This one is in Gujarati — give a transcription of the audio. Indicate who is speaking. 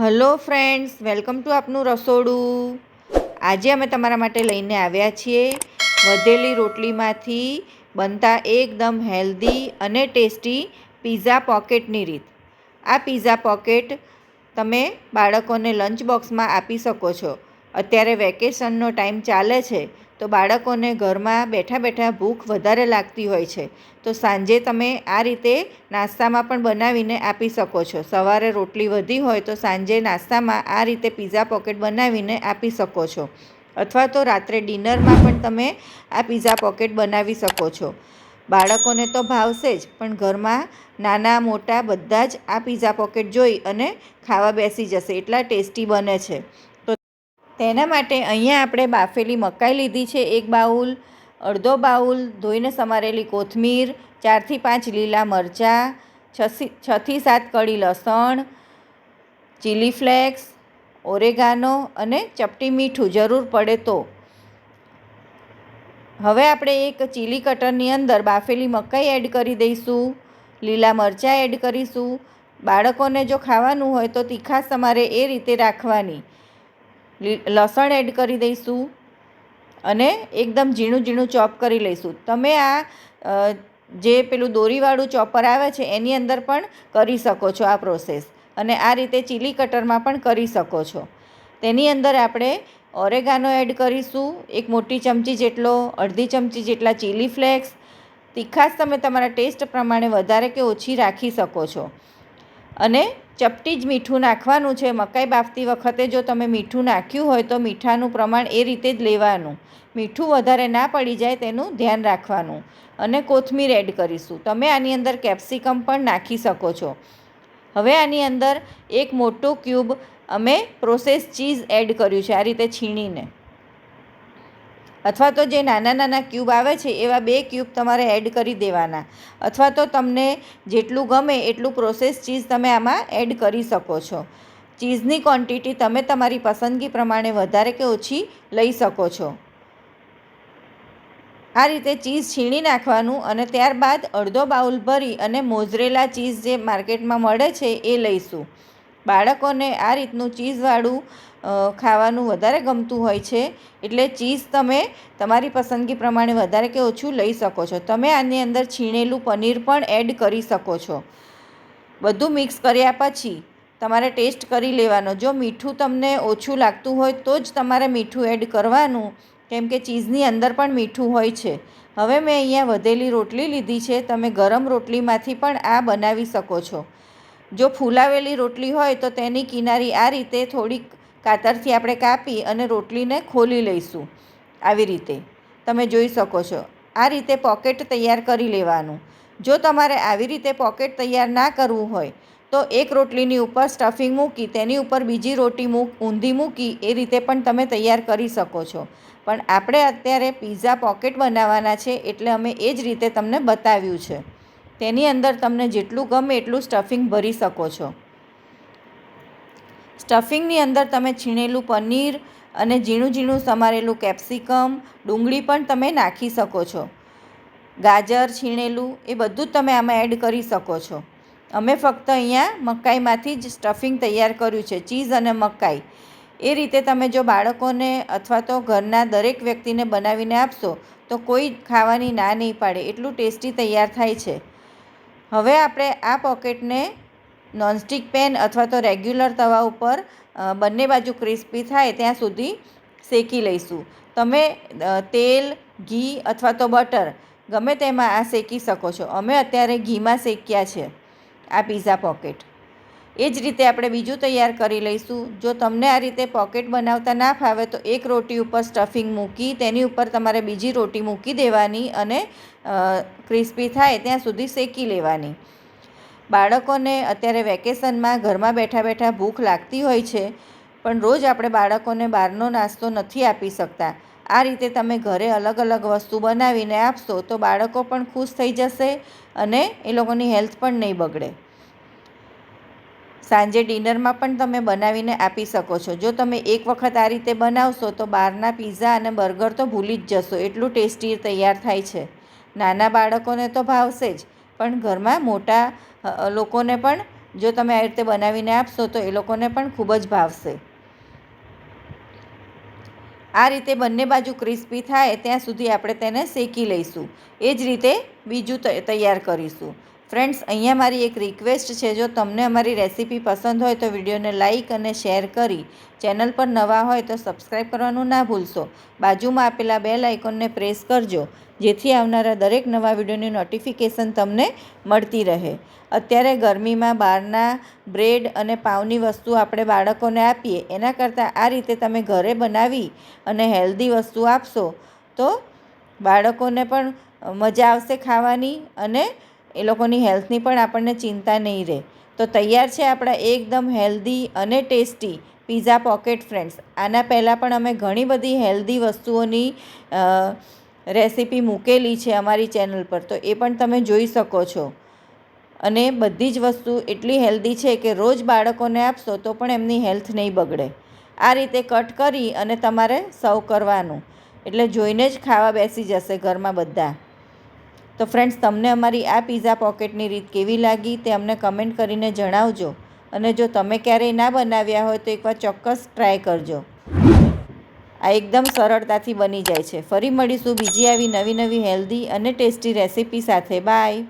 Speaker 1: હલો ફ્રેન્ડ્સ, વેલકમ ટુ આપનું રસોડું. આજે અમે તમારા માટે લઈને આવ્યા છીએ વધેલી રોટલીમાંથી બનતા એકદમ હેલ્ધી અને ટેસ્ટી પીઝા પોકેટની રીત. આ પીઝા પોકેટ તમે બાળકોને લંચ બોક્સમાં આપી શકો છો. અત્યારે વેકેશનનો ટાઈમ ચાલે છે તો બાળકોને ઘરમાં બેઠા બેઠા ભૂખ વધારે લાગતી હોય છે. તો સાંજે તમે આ રીતે નાસ્તામાં પણ બનાવીને આપી શકો છો. સવારે રોટલી વધી હોય તો સાંજે નાસ્તામાં આ રીતે પીઝા પોકેટ બનાવીને આપી શકો છો. અથવા તો રાત્રે ડિનરમાં પણ તમે આ પીઝા પોકેટ બનાવી શકો છો. બાળકોને તો ભાવશે જ, પણ ઘરમાં નાના મોટા બધા જ આ પીઝા પોકેટ જોઈ અને ખાવા બેસી જશે. એટલા ટેસ્ટી બને છે. તેના માટે અહીંયા આપણે બાફેલી મકાઈ લીધી છે, એક બાઉલ, અડધો બાઉલ, ધોઈને સમારેલી કોથમીર, ચારથી પાંચ લીલા મરચાં, છસી, છથી સાત કળી લસણ, ચીલી ફ્લેક્સ, ઓરેગાનો અને ચપટી મીઠું જરૂર પડે તો. હવે આપણે એક ચીલી કટરની અંદર બાફેલી મકાઈ એડ કરી દઈશું, લીલા મરચાં એડ કરીશું. બાળકોને જો ખાવાનું હોય તો તીખાશ તમારે એ રીતે રાખવાની. લસણ એડ કરી દઈશું અને એકદમ ઝીણું ઝીણું ચોપ કરી લઈશું. તમે આ જે પેલું દોરીવાળું ચોપર આવે છે એની અંદર પણ કરી શકો છો આ પ્રોસેસ અને આ રીતે ચીલી કટરમાં પણ કરી શકો છો. તેની અંદર આપણે ઓરેગાનો એડ કરીશું, એક મોટી ચમચી જેટલો, અડધી ચમચી જેટલા ચીલી ફ્લેક્સ. તીખાશ તમે તમારા ટેસ્ટ પ્રમાણે વધારે કે ઓછી રાખી શકો છો. અને ચપટી જ મીઠું નાખવાનું છે. મકાઈ બાફતી વખતે જો તમે મીઠું નાખ્યું હોય તો મીઠાનું પ્રમાણ એ રીતે જ લેવાનું. મીઠું વધારે ના પડી જાય તેનું ધ્યાન રાખવાનું. અને કોથમીર એડ કરીશું. તમે આની અંદર કેપ્સિકમ પણ નાખી શકો છો. હવે આની અંદર એક મોટું ક્યુબ અમે પ્રોસેસ ચીઝ એડ કર્યું છે આ રીતે છીણીને. અથવા તો જે નાના નાના ક્યુબ આવે છે, એવા બે ક્યુબ તમારે એડ કરી દેવાના. અથવા તો તમને જેટલું ગમે એટલું પ્રોસેસ ચીઝ તમે આમાં એડ કરી શકો છો. ચીઝની ક્વોન્ટિટી તમે તમારી પસંદગી પ્રમાણે વધારે કે ઓછી લઈ શકો છો. આ રીતે ચીઝ છીણી નાખવાનું અને ત્યારબાદ અડધો બાઉલ ભરી અને મોઝરેલા ચીઝ જે માર્કેટમાં મળે છે, એ લઈશું. બાળકોને આ રીતનું ચીઝવાળું ખાવાનું વધારે ગમતું હોય છે. એટલે ચીઝ તમે તમારી પસંદગી પ્રમાણે વધારે કે ઓછું લઈ શકો છો. તમે આની અંદર છીણેલું પનીર પણ એડ કરી શકો છો. બધું મિક્સ કર્યા પછી તમારે ટેસ્ટ કરી લેવાનો. જો મીઠું તમને ઓછું લાગતું હોય તો જ તમારે મીઠું એડ કરવાનું, કેમ કે ચીઝની અંદર પણ મીઠું હોય છે. હવે મેં અહીંયા વધેલી રોટલી લીધી છે. તમે ગરમ રોટલીમાંથી પણ આ બનાવી શકો છો. જો ફૂલાવેલી રોટલી હોય તો તેની કિનારી આ રીતે થોડીક કાતરથી આપણે કાપી અને રોટલીને ખોલી લઈશું આવી રીતે. તમે જોઈ શકો છો, આ રીતે પોકેટ તૈયાર કરી લેવાનું. જો તમારે આવી રીતે પોકેટ તૈયાર ના કરવું હોય, તો એક રોટલીની ઉપર સ્ટફિંગ મૂકી, તેની ઉપર બીજી રોટી મૂક, ઊંધી મૂકી, એ રીતે પણ તમે તૈયાર કરી શકો છો. પણ આપણે અત્યારે પીઝા પોકેટ બનાવવાના છે એટલે અમે એ જ રીતે તમને બતાવ્યું છે. તેની અંદર તમને જેટલું ગમે એટલું સ્ટફિંગ ભરી શકો છો. સ્ટફિંગની અંદર તમે છીણેલું પનીર અને ઝીણું ઝીણું સમારેલું કેપ્સિકમ ડુંગળી પણ તમે નાખી શકો છો. ગાજર, છીણેલું એ બધું જ તમે આમાં એડ કરી શકો છો. અમે ફક્ત અહીંયા મકાઈમાંથી જ સ્ટફિંગ તૈયાર કર્યું છે, ચીઝ અને મકાઈ. એ રીતે તમે જો બાળકોને અથવા તો ઘરના દરેક વ્યક્તિને બનાવીને આપશો, તો કોઈ ખાવાની ના નહીં પાડે, એટલું ટેસ્ટી તૈયાર થાય છે. હવે આપણે આ પોકેટને નોનસ્ટિક પેન અથવા તો રેગ્યુલર તવા ઉપર બંને બાજુ ક્રિસ્પી થાય ત્યાં સુધી શેકી લઈશું. તમે તેલ, ઘી અથવા તો બટર ગમે તેમાં આ શેકી શકો છો. અમે અત્યારે ઘીમાં શેક્યા છે આ પીઝા પોકેટ એ જ રીતે આપણે બીજું તૈયાર કરી લઈશું. જો તમને આ રીતે પોકેટ બનાવતા ના ફાવે તો એક રોટી ઉપર સ્ટફિંગ મૂકી, તેની ઉપર તમારે બીજી રોટી મૂકી દેવાની અને ક્રિસ્પી થાય ત્યાં સુધી શેકી લેવાની. બાળકોને અત્યારે વેકેશનમાં ઘરમાં બેઠા બેઠા ભૂખ લાગતી હોય છે, પણ રોજ આપણે બાળકોને બહારનો નાસ્તો નથી આપી શકતા. આ રીતે તમે ઘરે અલગ અલગ વસ્તુ બનાવીને આપશો તો બાળકો પણ ખુશ થઈ જશે અને એ લોકોની હેલ્થ પણ નહીં બગડે. સાંજે ડિનરમાં પણ તમે બનાવીને આપી શકો છો. જો તમે એક વખત આ રીતે બનાવશો તો બહારના પીઝા અને બર્ગર તો ભૂલી જ જશો. એટલું ટેસ્ટી તૈયાર થાય છે. નાના બાળકોને તો ભાવશે જ, પણ ઘરમાં મોટા લોકોને પણ જો તમે આ રીતે બનાવીને આપશો તો એ લોકોને પણ ખૂબ જ ભાવશે. આ રીતે બંને બાજુ ક્રિસ્પી થાય, ત્યાં સુધી આપણે તેને શેકી લઈશું. એ જ રીતે બીજું તૈયાર કરીશું. ફ્રેન્ડ્સ અહીંયા મારી એક રિક્વેસ્ટ છે, જો તમને અમારી રેસીપી પસંદ હોય તો વિડીયોને લાઇક અને શેર કરી. ચેનલ પર નવા હોય તો સબસ્ક્રાઈબ કરવાનું ના ભૂલશો. બાજુમાં આપેલા બેલ આઇકોનને પ્રેસ કરજો, જેથી આવનારા દરેક નવા વિડીયોની નોટિફિકેશન તમને મળતી રહે. અત્યારે ગરમીમાં બહારના બ્રેડ અને પાવની વસ્તુ આપણે બાળકોને આપીએ, એના કરતાં આ રીતે તમે ઘરે બનાવી અને હેલ્ધી વસ્તુ આપશો, તો બાળકોને પણ મજા આવશે ખાવાની અને એ લોકોની હેલ્થની પણ આપણને ચિંતા નહીં રહે. તો તૈયાર છે આપણા એકદમ હેલ્ધી અને ટેસ્ટી પીઝા પોકેટ ફ્રેન્ડ્સ. આના પહેલાં પણ અમે ઘણી બધી હેલ્ધી વસ્તુઓની રેસીપી મૂકેલી છે અમારી ચેનલ પર. તો એ પણ તમે જોઈ શકો છો. અને બધી જ વસ્તુ એટલી હેલ્ધી છે કે રોજ બાળકોને આપશો તો પણ એમની હેલ્થ નહીં બગડે. આ રીતે કટ કરી અને તમારે સર્વ કરવાનું. એટલે જોઈને જ ખાવા બેસી જશે ઘરમાં બધા. તો ફ્રેન્ડ્સ તમને અમારી આ પીઝા પોકેટની રીત કેવી લાગી તે અમને કમેન્ટ કરીને જણાવજો. અને જો તમે ક્યારેય ના બનાવ્યા હોય તો એકવાર ચોક્કસ ટ્રાય કરજો. આ એકદમ સરળતાથી બની જાય છે. ફરી મળીશું બીજી આવી નવી નવી હેલ્ધી અને ટેસ્ટી રેસીપી સાથે. બાય